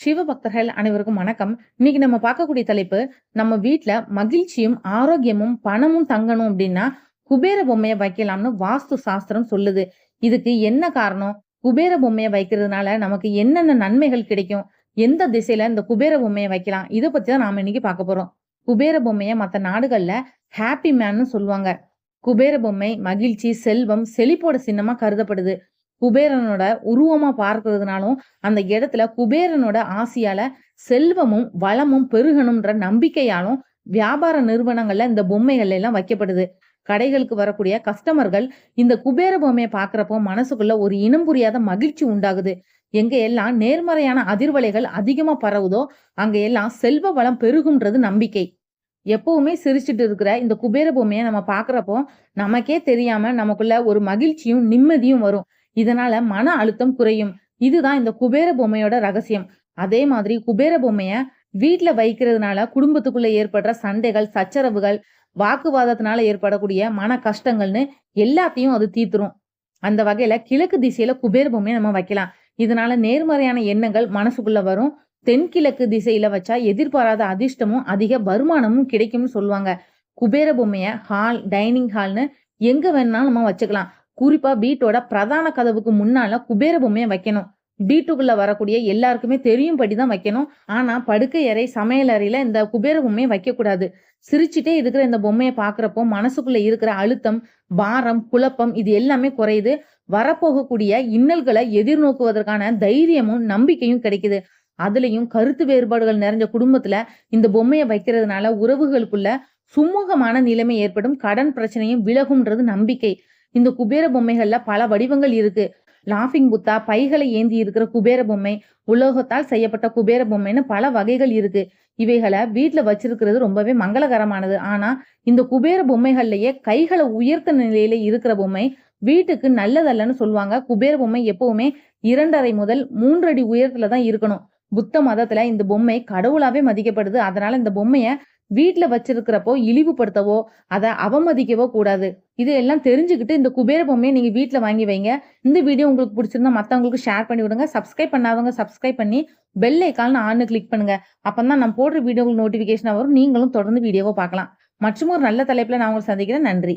சிவபக்தர்கள் அனைவருக்கும் வணக்கம். இன்னைக்கு நம்ம பார்க்கக்கூடிய தலைப்பு நம்ம வீட்டுல மகிழ்ச்சியும் ஆரோக்கியமும் பணமும் தங்கணும் அப்படின்னா குபேர பொம்மையை வைக்கலாம்னு வாஸ்து சாஸ்திரம் சொல்லுது. இதுக்கு என்ன காரணம்? குபேர பொம்மையை வைக்கிறதுனால நமக்கு என்னென்ன நன்மைகள் கிடைக்கும்? எந்த திசையில இந்த குபேர பொம்மையை வைக்கலாம்? இதை பத்தி தான் நாம இன்னைக்கு பார்க்க போறோம். குபேர பொம்மையை மற்ற நாடுகள்ல ஹாப்பி மேன்னு சொல்லுவாங்க. குபேர பொம்மை மகிழ்ச்சி செல்வம் செழிப்போட சின்னமா கருதப்படுது. குபேரனோட உருவமா பார்க்கறதுனாலும் அந்த இடத்துல குபேரனோட ஆசையால செல்வமும் வளமும் பெருகணும்ன்ற நம்பிக்கையாலும் வியாபார நிறுவனங்கள்ல இந்த பொம்மைகள் எல்லாம் வைக்கப்படுது. கடைகளுக்கு வரக்கூடிய கஸ்டமர்கள் இந்த குபேர பொம்மையை பாக்குறப்போ மனசுக்குள்ள ஒரு இனம் புரியாத மகிழ்ச்சி உண்டாகுது. எங்க எல்லாம் நேர்மறையான அதிர்வலைகள் அதிகமா பரவுதோ அங்க எல்லாம் செல்வ வளம் பெருகும்ன்றது நம்பிக்கை. எப்பவுமே சிரிச்சிட்டு இருக்கிற இந்த குபேர பொம்மையை நம்ம பாக்குறப்போ நமக்கே தெரியாம நமக்குள்ள ஒரு மகிழ்ச்சியும் நிம்மதியும் வரும். இதனால மன அழுத்தம் குறையும். இதுதான் இந்த குபேர பொம்மையோட ரகசியம். அதே மாதிரி குபேர பொம்மைய வீட்டுல வைக்கிறதுனால குடும்பத்துக்குள்ள ஏற்படுற சண்டைகள் சச்சரவுகள் வாக்குவாதத்தினால ஏற்படக்கூடிய மன கஷ்டங்கள்னு எல்லாத்தையும் அது தீர்த்துரும். அந்த வகையில கிழக்கு திசையில குபேர பொம்மையை நம்ம வைக்கலாம். இதனால நேர்மறையான எண்ணங்கள் மனசுக்குள்ள வரும். தென்கிழக்கு திசையில வச்சா எதிர்பாராத அதிர்ஷ்டமும் அதிக வருமானமும் கிடைக்கும்னு சொல்லுவாங்க. குபேர பொம்மைய ஹால் டைனிங் ஹால்னு எங்க வேணாலும் நம்ம வச்சுக்கலாம். குறிப்பா பீட்டோட பிரதான கதவுக்கு முன்னால குபேர பொம்மையை வைக்கணும். வீட்டுக்குள்ள வரக்கூடிய எல்லாருக்குமே தெரியும்படி தான் வைக்கணும். ஆனா படுக்கை அறை சமையல் அறையில இந்த குபேர பொம்மையை வைக்க கூடாது சிரிச்சுட்டே இருக்கிற இந்த பொம்மையை பாக்குறப்போ மனசுக்குள்ள இருக்கிற அழுத்தம் பாரம் குழப்பம் இது எல்லாமே குறையுது. வரப்போகக்கூடிய இன்னல்களை எதிர்நோக்குவதற்கான தைரியமும் நம்பிக்கையும் கிடைக்குது. அதுலயும் கருத்து வேறுபாடுகள் நிறைஞ்ச குடும்பத்துல இந்த பொம்மையை வைக்கிறதுனால உறவுகளுக்குள்ள சுமூகமான நிலைமை ஏற்படும். கடன் பிரச்சனையும் விலகும்ன்றது நம்பிக்கை. இந்த குபேர பொம்மைகள்ல பல வடிவங்கள் இருக்கு. லாஃபிங் புத்தா பைகளை ஏந்தி இருக்கிற குபேர பொம்மை உலோகத்தால் செய்யப்பட்ட குபேர பொம்மைன்னு பல வகைகள் இருக்கு. இவைகளை வீட்டுல வச்சிருக்கிறது ரொம்பவே மங்களகரமானது. ஆனா இந்த குபேர பொம்மைகள்லயே கைகளை உயர்த்த நிலையில இருக்கிற பொம்மை வீட்டுக்கு நல்லதல்லன்னு சொல்லுவாங்க. குபேர பொம்மை எப்பவுமே இரண்டரை முதல் மூன்று அடி உயரத்துல தான் இருக்கணும். புத்த மதத்துல இந்த பொம்மை கடவுளாவே மதிக்கப்படுது. அதனால இந்த பொம்மைய வீட்டில் வச்சிருக்கிறப்போ இழிவுபடுத்தவோ அதை அவமதிக்கவோ கூடாது. இதையெல்லாம் எல்லாம் தெரிஞ்சுக்கிட்டு இந்த குபேர பொம்மையை நீங்கள் வீட்டில் வாங்கி வைங்க. இந்த வீடியோ உங்களுக்கு பிடிச்சிருந்தா மற்றவங்களுக்கு ஷேர் பண்ணி விடுங்க. சப்ஸ்கிரைப் பண்ணாதவங்க சப்ஸ்கிரைப் பண்ணி பெல் ஐக்கால்னு ஆன்னு கிளிக் பண்ணுங்க. அப்போ தான் நான் போடுற வீடியோ நோட்டிஃபிகேஷனாக வரும். நீங்களும் தொடர்ந்து வீடியோவை பார்க்கலாம். மற்றும் ஒரு நல்ல தலைப்பில் நான் உங்களை சந்திக்கிறேன். நன்றி.